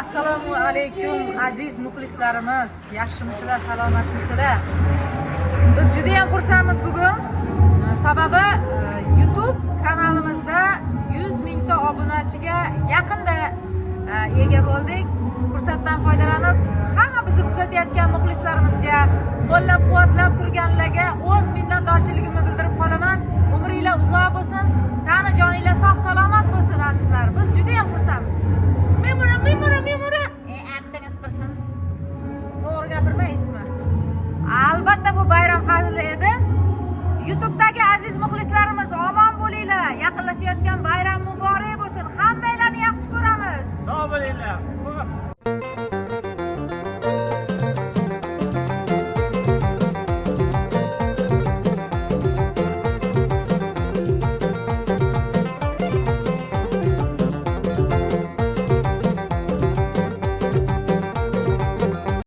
assalomu alaykum aziz muxlislarimiz. Yaxshimisizlar salomatmisizlar biz juda yam xursandmiz bugun. Sababi e, youtube kanalimizda 100 mingta obunachiga yaqinda e, ega bo'ldik. Fursatdan foydalanib hamma bizni kuzatayotgan muxlislarimizga qo'llab quvvatlab turganlarga o'z minnatdorchiligimni albatta bu bayram hazili edi. Youtubedagi aziz muxlislarimiz omon bo'linglar. Yaqinlashayotgan bayram muborak bo'lsin. Hammanglarni yaxshi ko'ramiz. Sog' bo'linglar.